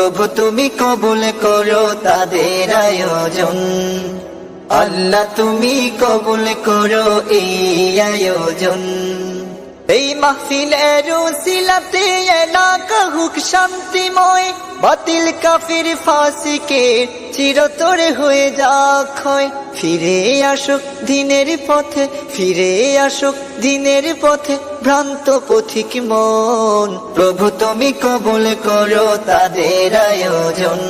প্রভু তুমি কবুল করো তাদের আয়োজন। আল্লাহ তুমি কবুল করো এই আয়োজন। এই মাহফিলের সিলাতে এলাকা হুক শান্তিময়। বাতিল কাফির ফাসিকে চিরতরে হয়ে হয়। ফিরে আসুক দিনের পথে, ফিরে আসুক দিনের পথে ভ্রান্ত পথিক মন। প্রভু তুমি কবুল করো তাদের আয়োজন।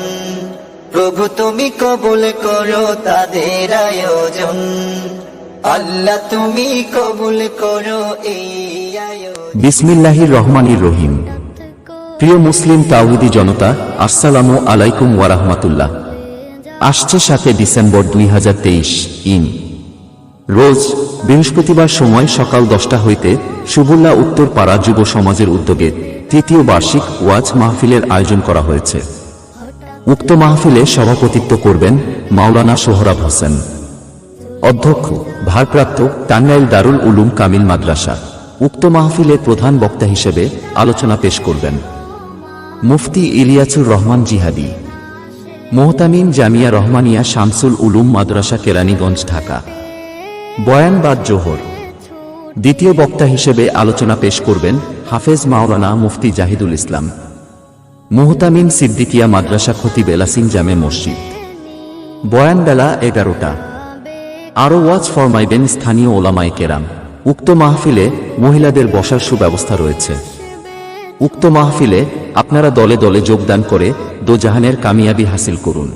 প্রভু তুমি কবুল করো তাদের আয়োজন। আল্লাহ তুমি কবুল করো বিসমিল্লাহির রহমানির রহিম। প্রিয় মুসলিম তাওহিদি জনতা, আসসালামু আলাইকুম ওয়ারাহমাতুল্লাহ আসছে সাতে ডিসেম্বর দুই হাজার তেইশ, ইন। রোজ বৃহস্পতিবার সময় সকাল দশটা হইতে সুবুল্লা উত্তর পাড়া যুব সমাজের উদ্যোগে তৃতীয় বার্ষিক ওয়াজ মাহফিলের আয়োজন করা হয়েছে। উক্ত মাহফিলে সভাপতিত্ব করবেন মাওলানা সোহরাব হোসেন। অধ্যক্ষ, ভারপ্রাপ্ত টাঙ্গাইল দারুল উলুম কামিল মাদ্রাসা, উক্ত মাহফিলের প্রধান বক্তা হিসেবে আলোচনা পেশ করবেন। মুফতি ইলিয়াসুর রহমান জিহাদি মোহতামিন জামিয়া রহমানিয়া শামসুল উলুম মাদ্রাসা কেরানীগঞ্জ, ঢাকা। বয়ানবাদ জোহর, দ্বিতীয় বক্তা হিসেবে আলোচনা পেশ করবেন হাফেজ মাওলানা মুফতি জাহিদুল ইসলাম মোহতামিন সিদ্দিকিয়া মাদ্রাসা খতিব এলাসিন জামে মসজিদ। বয়ান বেলা এগারোটা আরও ওয়াজ ফরমাইবেন স্থানীয় ওলামাই কেরাম। উক্ত মাহফিলে মহিলাদের বসার সুব্যবস্থা রয়েছে। উক্ত মাহফিলে আপনারা দলে দলে যোগদান করে দোজাহানের কামিয়াবি হাসিল করুন।